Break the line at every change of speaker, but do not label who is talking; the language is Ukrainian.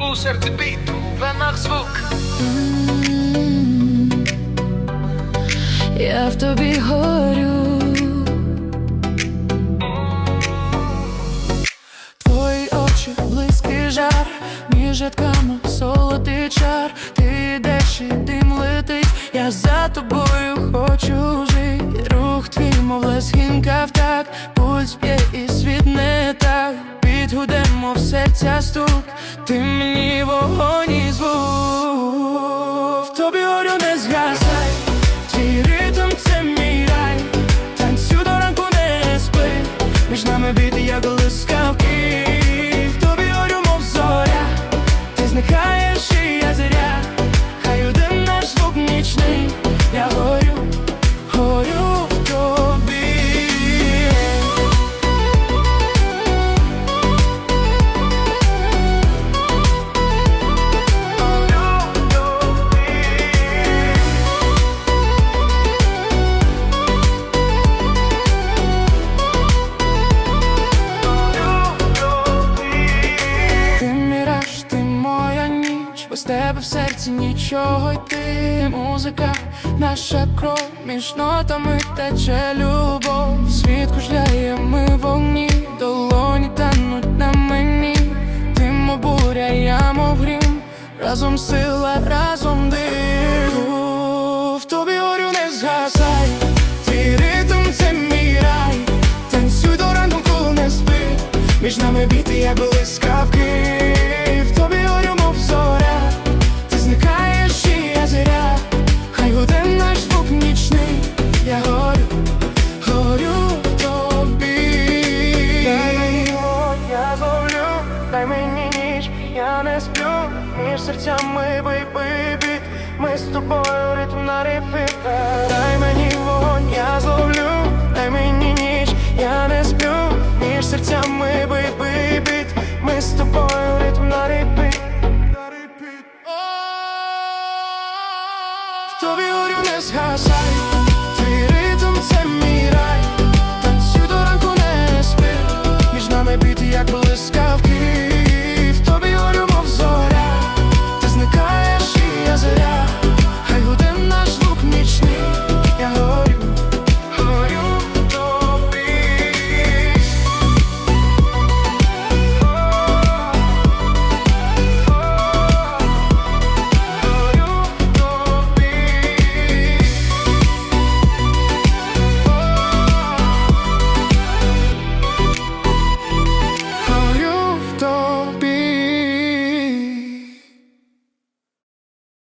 У серці біту, в венах звук.
Я в тобі горю. Твої очі близький жар, між тобою хочу жити. Рух твій, мов лесхінка в так, пульс б'є і світ не так. Підгудемо в серця стук, ти мені вогонь і звук. В тобі горю не згасай, твій ритм це мій рай. Танцю до ранку не спи, між нами біти, як блискавки. Без тебе в серці нічого йти. Музика, наша кров, між нотами тече любов. Світ кружляє, ми в вогні, долоні тануть на мені. Ти мов буря, я мов грім, разом сила, дай мені ніч, я не сплю, між серцями бий біт, ми з тобою ритм на репіт. як блискавки.